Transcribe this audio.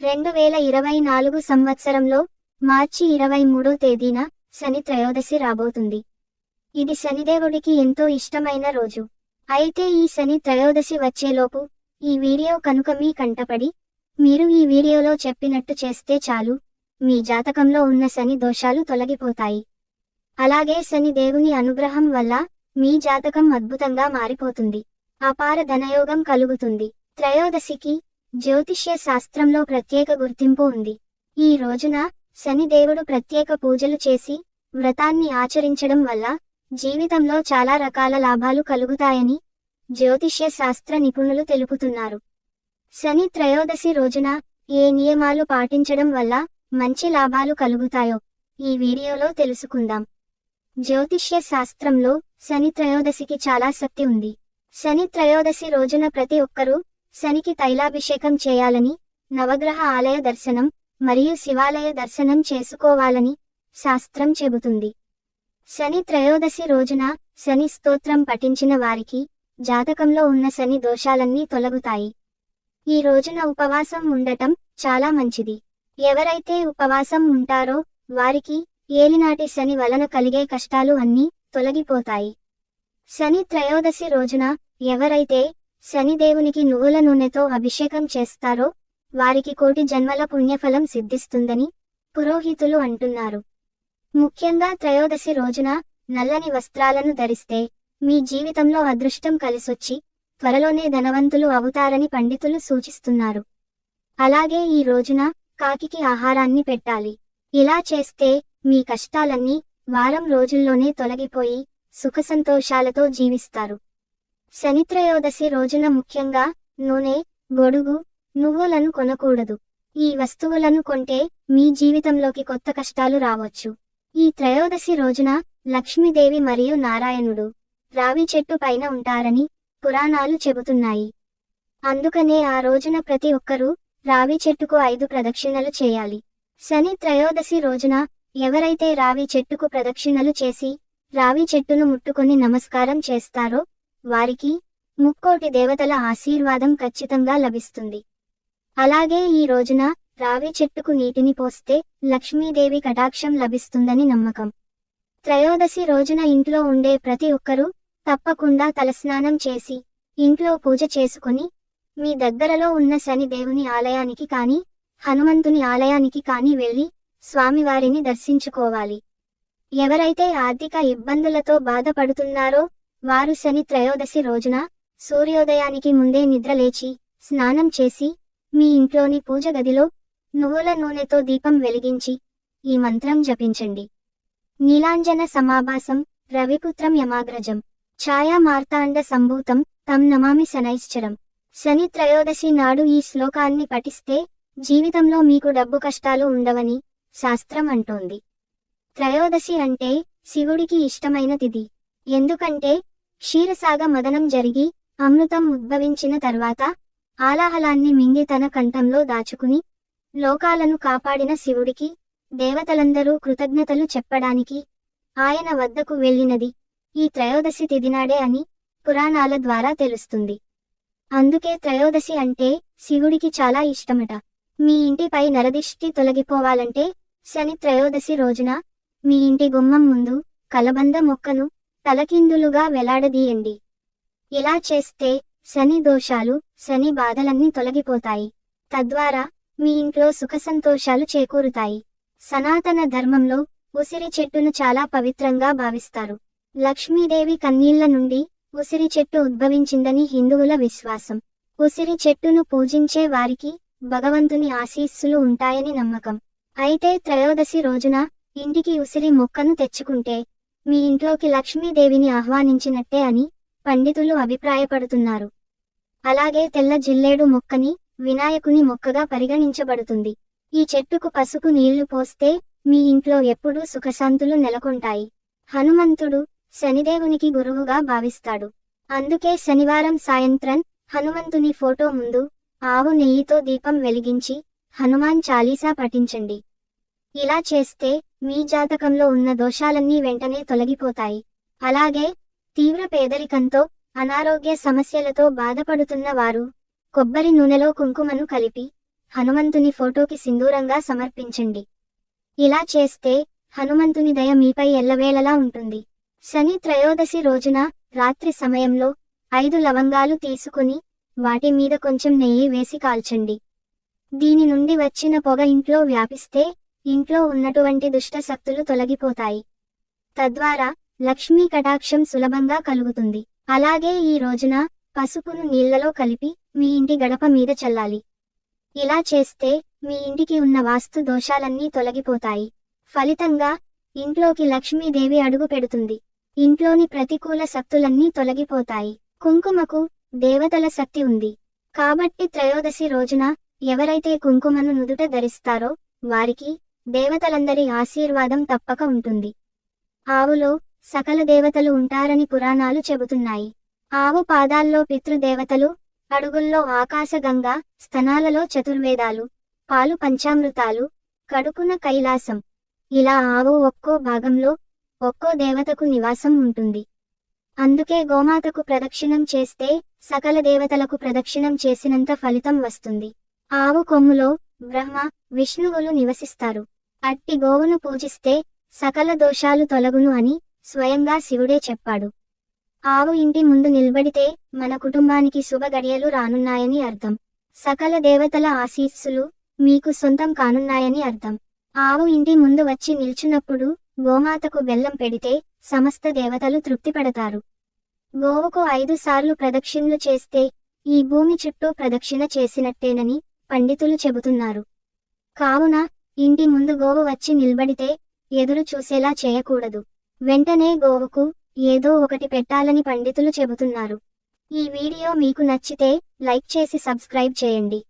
రెండు వేల ఇరవై నాలుగు సంవత్సరంలో మార్చి ఇరవై మూడో తేదీన శని త్రయోదశి రాబోతుంది. ఇది శనిదేవుడికి ఎంతో ఇష్టమైన రోజు. అయితే ఈ శని త్రయోదశి వచ్చేలోపు ఈ వీడియో కనుక మీ కంటపడి మీరు ఈ వీడియోలో చెప్పినట్టు చేస్తే చాలు. మీ జాతకంలో ఉన్న శని దోషాలు తొలగిపోతాయి. అలాగే శని దేవుని అనుగ్రహం వల్ల మీ జాతకం అద్భుతంగా మారిపోతుంది. అపార ధనయోగం కలుగుతుంది. త్రయోదశికి జ్యోతిష్య శాస్త్రంలో ప్రత్యేక గుర్తింపు ఉంది. ఈ రోజున శనిదేవుడు ప్రత్యేక పూజలు చేసి వ్రతాన్ని ఆచరించడం వల్ల జీవితంలో చాలా రకాల లాభాలు కలుగుతాయని జ్యోతిష్య శాస్త్ర నిపుణులు తెలుపుతున్నారు. శని త్రయోదశి రోజున ఏ నియమాలు పాటించడం వల్ల మంచి లాభాలు కలుగుతాయో ఈ వీడియోలో తెలుసుకుందాం. జ్యోతిష్య శాస్త్రంలో శని త్రయోదశికి చాలా శక్తి ఉంది. శని త్రయోదశి రోజున ప్రతి ఒక్కరూ శనికి తైలాభిషేకం చేయాలని నవగ్రహ ఆలయ దర్శనం మరియు శివాలయ దర్శనం చేసుకోవాలని శాస్త్రం చెబుతుంది. శని త్రయోదశి రోజున శని స్తోత్రం పఠించిన వారికి జాతకంలో ఉన్న శని దోషాలన్నీ తొలగుతాయి. ఈ రోజున ఉపవాసం ఉండటం చాలా మంచిది. ఎవరైతే ఉపవాసం ఉంటారో వారికి ఏలినాటి శని వలన కలిగే కష్టాలు అన్నీ తొలగిపోతాయి. శని త్రయోదశి రోజున ఎవరైతే శనిదేవునికి నువ్వుల నూనెతో అభిషేకం చేస్తారో వారికి కోటి జన్మల పుణ్యఫలం సిద్ధిస్తుందని పురోహితులు అంటున్నారు. ముఖ్యంగా త్రయోదశి రోజున నల్లని వస్త్రాలను ధరిస్తే మీ జీవితంలో అదృష్టం కలిసొచ్చి త్వరలోనే ధనవంతులు అవుతారని పండితులు సూచిస్తున్నారు. అలాగే ఈ రోజున కాకికి ఆహారాన్ని పెట్టాలి. ఇలా చేస్తే మీ కష్టాలన్నీ వారం రోజుల్లోనే తొలగిపోయి సుఖసంతోషాలతో జీవిస్తారు. శనిత్రయోదశి రోజున ముఖ్యంగా నూనె గొడుగు నువ్వులను కొనకూడదు. ఈ వస్తువులను కొంటే మీ జీవితంలోకి కొత్త కష్టాలు రావచ్చు. ఈ త్రయోదశి రోజున లక్ష్మీదేవి మరియు నారాయణుడు రావి చెట్టు పైన ఉంటారని పురాణాలు చెబుతున్నాయి. అందుకనే ఆ రోజున ప్రతి ఒక్కరూ రావి చెట్టుకు ఐదు ప్రదక్షిణలు చేయాలి. శని త్రయోదశి రోజున ఎవరైతే రావి చెట్టుకు ప్రదక్షిణలు చేసి రావి చెట్టును ముట్టుకొని నమస్కారం చేస్తారో వారికి ముక్కోటి దేవతల ఆశీర్వాదం ఖచ్చితంగా లభిస్తుంది. అలాగే ఈ రోజున రావి చెట్టుకు నీటిని పోస్తే లక్ష్మీదేవి కటాక్షం లభిస్తుందని నమ్మకం. త్రయోదశి రోజున ఇంట్లో ఉండే ప్రతి ఒక్కరూ తప్పకుండా తలస్నానం చేసి ఇంట్లో పూజ చేసుకుని మీ దగ్గరలో ఉన్న శని దేవుని ఆలయానికి కాని హనుమంతుని ఆలయానికి కాని వెళ్ళి స్వామివారిని దర్శించుకోవాలి. ఎవరైతే ఆర్థిక ఇబ్బందులతో బాధపడుతున్నారో వారు శని త్రయోదశి రోజున సూర్యోదయానికి ముందే నిద్రలేచి స్నానం చేసి మీ ఇంట్లోని పూజ గదిలో నువ్వుల నూనెతో దీపం వెలిగించి ఈ మంత్రం జపించండి. నీలాంజన సమాభాసం రవిపుత్రం యమాగ్రజం ఛాయా మార్తాండ సంభూతం తం నమామి శనైశ్చరం. శని త్రయోదశి నాడు ఈ శ్లోకాన్ని పఠిస్తే జీవితంలో మీకు డబ్బు కష్టాలు ఉండవని శాస్త్రం అంటోంది. త్రయోదశి అంటే శివుడికి ఇష్టమైన తిథి. ఎందుకంటే క్షీరసాగ మదనం జరిగి అమృతం ఉద్భవించిన తర్వాత ఆలాహలాన్ని మింగి తన కంఠంలో దాచుకుని లోకాలను కాపాడిన శివుడికి దేవతలందరూ కృతజ్ఞతలు చెప్పడానికి ఆయన వద్దకు వెళ్ళినది ఈ త్రయోదశి తిదినాడే అని పురాణాల ద్వారా తెలుస్తుంది. అందుకే త్రయోదశి అంటే శివుడికి చాలా ఇష్టమట. మీ ఇంటిపై నరదిష్టి తొలగిపోవాలంటే శని త్రయోదశి రోజున మీ ఇంటి గుమ్మం ముందు కలబంద మొక్కను తలకిందులుగా వెలాడదీయండి. ఇలా చేస్తే శని దోషాలు శని బాధలన్నీ తొలగిపోతాయి. తద్వారా మీ ఇంట్లో సుఖసంతోషాలు చేకూరుతాయి. సనాతన ధర్మంలో ఉసిరి చెట్టును చాలా పవిత్రంగా భావిస్తారు. లక్ష్మీదేవి కన్నీళ్ళ నుండి ఉసిరి చెట్టు ఉద్భవించిందని హిందువుల విశ్వాసం. ఉసిరి చెట్టును పూజించే వారికి భగవంతుని ఆశీస్సులు ఉంటాయని నమ్మకం. అయితే త్రయోదశి రోజున ఇంటికి ఉసిరి మొక్కను తెచ్చుకుంటే మీ ఇంట్లోకి లక్ష్మీదేవిని ఆహ్వానించినట్టే అని పండితులు అభిప్రాయపడుతున్నారు. అలాగే తెల్ల జిల్లేడు మొక్కని వినాయకుని మొక్కగా పరిగణించబడుతుంది. ఈ చెట్టుకు పసుపు నీళ్ళు పోస్తే మీ ఇంట్లో ఎప్పుడూ సుఖశాంతులు నెలకొంటాయి. హనుమంతుడు శనిదేవునికి గురువుగా భావిస్తాడు. అందుకే శనివారం సాయంత్రం హనుమంతుని ఫోటో ముందు ఆవు నెయ్యితో దీపం వెలిగించి హనుమాన్ చాలీసా పఠించండి. ఇలా చేస్తే మీ జాతకంలో ఉన్న దోషాలన్నీ వెంటనే తొలగిపోతాయి. అలాగే తీవ్ర పేదరికంతో అనారోగ్య సమస్యలతో బాధపడుతున్న వారు కొబ్బరి నూనెలో కుంకుమను కలిపి హనుమంతుని ఫోటోకి సింధూరంగా సమర్పించండి. ఇలా చేస్తే హనుమంతుని దయ మీపై ఎల్లవేళలా ఉంటుంది. శని త్రయోదశి రోజున రాత్రి సమయంలో ఐదు లవంగాలు తీసుకుని వాటి మీద కొంచెం నెయ్యి వేసి కాల్చండి. దీని నుండి వచ్చిన పొగ ఇంట్లో వ్యాపిస్తే ఇంట్లో ఉన్నటువంటి దుష్ట శక్తులు తొలగిపోతాయి. తద్వారా లక్ష్మీ కటాక్షం సులభంగా కలుగుతుంది. అలాగే ఈ రోజున పసుపును నీళ్ళలో కలిపి మీ ఇంటి గడప మీద చల్లాలి. ఇలా చేస్తే మీ ఇంటికి ఉన్న వాస్తు దోషాలన్నీ తొలగిపోతాయి. ఫలితంగా ఇంట్లోకి లక్ష్మీదేవి అడుగు పెడుతుంది. ఇంట్లోని ప్రతికూల శక్తులన్నీ తొలగిపోతాయి. కుంకుమకు దేవతల శక్తి ఉంది. కాబట్టి త్రయోదశి రోజున ఎవరైతే కుంకుమను నుదుట ధరిస్తారో వారికి దేవతలందరి ఆశీర్వాదం తప్పక ఉంటుంది. ఆవులో సకల దేవతలు ఉంటారని పురాణాలు చెబుతున్నాయి. ఆవు పాదాల్లో పితృదేవతలు అడుగుల్లో ఆకాశగంగా స్తనాలలో చతుర్వేదాలు పాలు పంచామృతాలు కడుకున కైలాసం. ఇలా ఆవు ఒక్కో భాగంలో ఒక్కో దేవతకు నివాసం ఉంటుంది. అందుకే గోమాతకు ప్రదక్షిణం చేస్తే సకల దేవతలకు ప్రదక్షిణం చేసినంత ఫలితం వస్తుంది. ఆవు కొమ్ములో బ్రహ్మ విష్ణువులు నివసిస్తారు. అట్టి గోవును పూజిస్తే సకల దోషాలు తొలగును అని స్వయంగా శివుడే చెప్పాడు. ఆవు ఇంటి ముందు నిలబడితే మన కుటుంబానికి శుభ గడియలు రానున్నాయని అర్థం. సకల దేవతల ఆశీస్సులు మీకు సొంతం కానున్నాయని అర్థం. ఆవు ఇంటి ముందు వచ్చి నిల్చున్నప్పుడు గోమాతకు బెల్లం పెడితే సమస్త దేవతలు తృప్తిపడతారు గోవుకు ఐదు సార్లు ప్రదక్షిణలు చేస్తే ఈ భూమి చుట్టూ ప్రదక్షిణ చేసినట్టేనని పండితులు చెబుతున్నారు. కావున ఇంటి ముందు గోవు వచ్చి నిలబడితే ఎదురు చూసేలా చేయకూడదు. వెంటనే గోవుకు ఏదో ఒకటి పెట్టాలని పండితులు చెబుతున్నారు. ఈ వీడియో మీకు నచ్చితే లైక్ చేసి సబ్స్క్రైబ్ చేయండి.